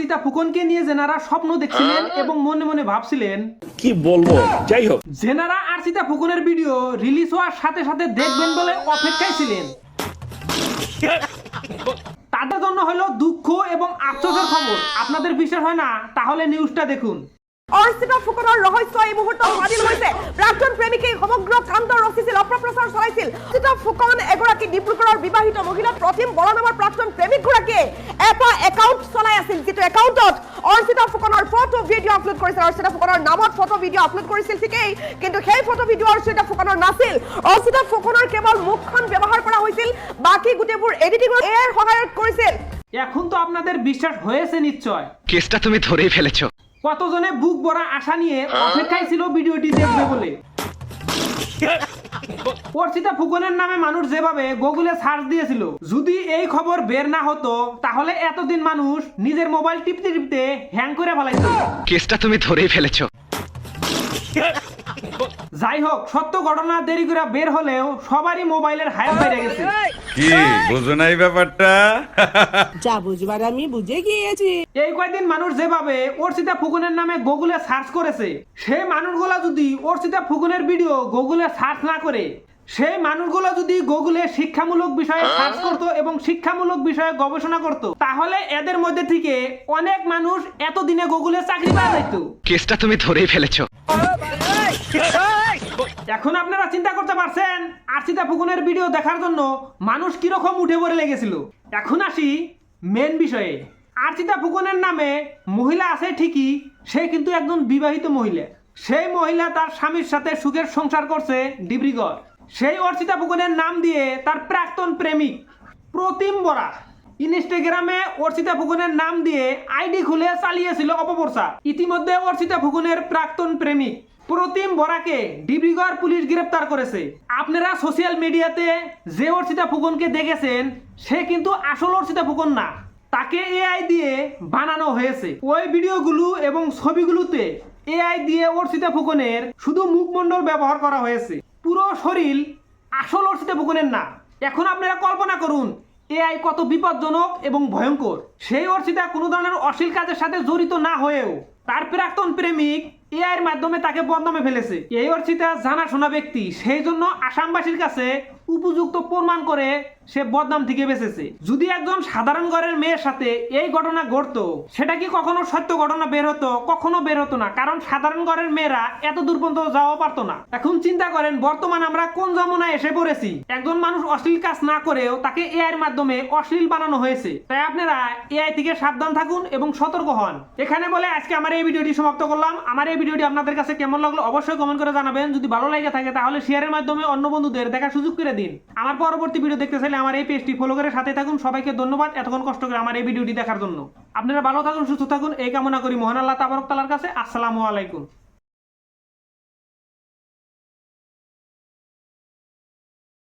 আরসিতা ফুকনকে নিয়ে জেনারা স্বপ্ন দেখছিলেন এবং মনে মনে ভাবছিলেন কি বলব? যাই হোক। জেনারা আরসিতা ফুকনের ভিডিও রিলিজ হওয়ার সাথে সাথে দেখবেন বলে অপেক্ষায় ছিলেন তাদের জন্য হলো দুঃখ এবং আফসোসের খবর। আপনাদের বিশ্বাস হয় না? তাহলে নিউজটা দেখুন। অৰ্চিতা ফুকনৰ ৰহস্য এই মুহূৰ্তত ফাদিল হৈছে প্ৰাক্তন প্ৰেমিকে সমগ্ৰ কাণ্ড ৰচিছিল অপপ্ৰচাৰ চলাইছিল। অৰ্চিতা ফুকন এগৰাকী ডিব্ৰুগড়ৰ বিবাহিত মহিলা প্ৰতিম বৰা নামৰ প্ৰাক্তন প্ৰেমিকগৰাকীয়ে এটা একাউণ্ট চলাই আছিল যিটো একাউণ্টত অৰ্চিতা ফুকনৰ ফটো ভিডিঅ' আপলোড কৰিছিল। অৰ্চিতা ফুকনৰ নামত ফটো ভিডিঅ' আপলোড কৰিছিল ঠিকেই কিন্তু সেই ফটো ভিডিঅ' অৰ্চিতা ফুকনৰ নাছিল। অৰ্চিতা ফুকনৰ কেৱল মুখখন ব্যৱহাৰ কৰা হৈছিল বাকী গোটেইবোৰ এডিটিং এৰ সহায়ত কৰিছিল। এখন তো আপনাদের বিশ্বাস হয়েছে নিশ্চয়। কেসটা তুমি ধরেই ফেলেছো। কতজনে বুক ভরা আশা নিয়ে অপেক্ষায় ছিল ভিডিওটি দেখবে বলে? অর্চিতা ফুকনের নামে মানুষ যেভাবে গুগলে সার্চ দিয়েছিল যদি এই খবর বের না হতো তাহলে এতদিন মানুষ নিজের মোবাইল টিপতে টিপতে হ্যাং করে ফেলাইত। কেসটা তুমি ধরেই ফেলেছো। যাই হোক সত্য ঘটনা দেরি করে বের হলেও সবারই মোবাইলের হায়াত বেড়ে গেছে। কি বোঝো নাই ব্যাপারটা? যা বুঝবার আমি বুঝে গিয়েছি। এই কয়েকদিন মানুষ যেভাবে অর্চিতা ফুকনের নামে গুগলে সার্চ করেছে সেই মানুষগুলা যদি অর্চিতা ফুকনের ভিডিও গুগলে সার্চ না করে সেই মানুষগুলো যদি গুগলে শিক্ষামূলক বিষয়ে সার্চ করতো এবং শিক্ষামূলক বিষয়ে গবেষণা করত তাহলে এদের মধ্যে থেকে অনেক মানুষ এতদিনে গুগলে চাকরি পাওয়া যেত কেসটা তুমি ধরেই ফেলেছো। এখন আপনারা চিন্তা করতে পারছেন আরসিতা ফুকনের ভিডিও দেখার জন্য মানুষ কীরকম উঠে পড়ে লেগেছিল। এখন আসি মেন বিষয়ে। আরসিতা ফুকনের নামে মহিলা আছে ঠিকই, সে কিন্তু একজন বিবাহিত মহিলা। সেই মহিলা তার স্বামীর সাথে সুখের সংসার করছে ডিব্রিগড়। সেই অর্চিতা ফুকনের নাম দিয়ে তার প্রাক্তন প্রেমিক প্রতিম বরা। ইনস্টাগ্রামে অর্চিতা ফুকনের নাম দিয়ে আইডি খুলে চালিয়েছিল অপপ্রচার ইতিমধ্যে অর্চিতা ফুকনের প্রাক্তন প্রেমিক। প্রতিম বরাকে ডিব্রুগড় পুলিশ গ্রেপ্তার করেছে। আপনারা সোশ্যাল মিডিয়াতে যে অর্চিতা ফুকনকে দেখেছেন, সে কিন্তু আসল অর্চিতা ফুকন না। তাকে এআই দিয়ে বানানো হয়েছে। ওই ভিডিওগুলো এবং ছবিগুলোতে এআই দিয়ে অর্চিতা ফুকনের শুধু মুখমণ্ডল ব্যবহার করা হয়েছে। পুরো শরীর আসল অর্চিতা ফুকনের না। এখন আপনারা কল্পনা করুন এআই কত বিপজ্জনক এবং ভয়ঙ্কর। সেই অর্চিতা কোনো ধরনের অশ্লীল কাজের সাথে জড়িত না হয়েও তার প্রাক্তন প্রেমিক এআই এর মাধ্যমে তাকে বদনামে ফেলেছে। এই অর্চিতা জানাশোনা ব্যক্তি, সেই জন্য আসামবাসীর কাছে উপযুক্ত প্রমাণ করে সে বদনাম থেকে বেঁচেছে। যদি একজন সাধারণ ঘরের মেয়ের সাথে এই ঘটনা ঘটতো, সেটা কি কখনো সত্য ঘটনা বের হতো? কখনো বের হতো না, কারণ সাধারণ ঘরের মেয়েরা এত দূর পর্যন্ত যাওয়া পারতো না। এখন চিন্তা করেন, বর্তমান আমরা কোন জমানায় এসে পড়েছি? একজন মানুষ অশ্লীল কাজ না করেও তাকে এআই মাধ্যমে অশ্লীল বানানো হয়েছে। তাই আপনারা এআই থেকে সাবধান থাকুন এবং সতর্ক হন। এখানে বলে আজকে আমার এই ভিডিওটি সমাপ্ত করলাম। আমার এই ভিডিওটি আপনাদের কাছে কেমন লাগল অবশ্যই কমেন্ট করে জানাবেন। যদি ভালো লাগে থাকে তাহলে শেয়ারের মাধ্যমে অন্য বন্ধুদের দেখার সুযোগ করে দিন। আমার পরবর্তী ভিডিও দেখতে চাইলে আমার এই পেজটি ফলো করে সাথে থাকুন। সবাইকে ধন্যবাদ এতক্ষণ কষ্ট করে আমার এই ভিডিওটি দেখার জন্য। আপনারা ভালো থাকুন, সুস্থ থাকুন। এই কামনা করি মোহন আল্লাহ তাবারক তালার কাছে। আসসালামু আলাইকুম।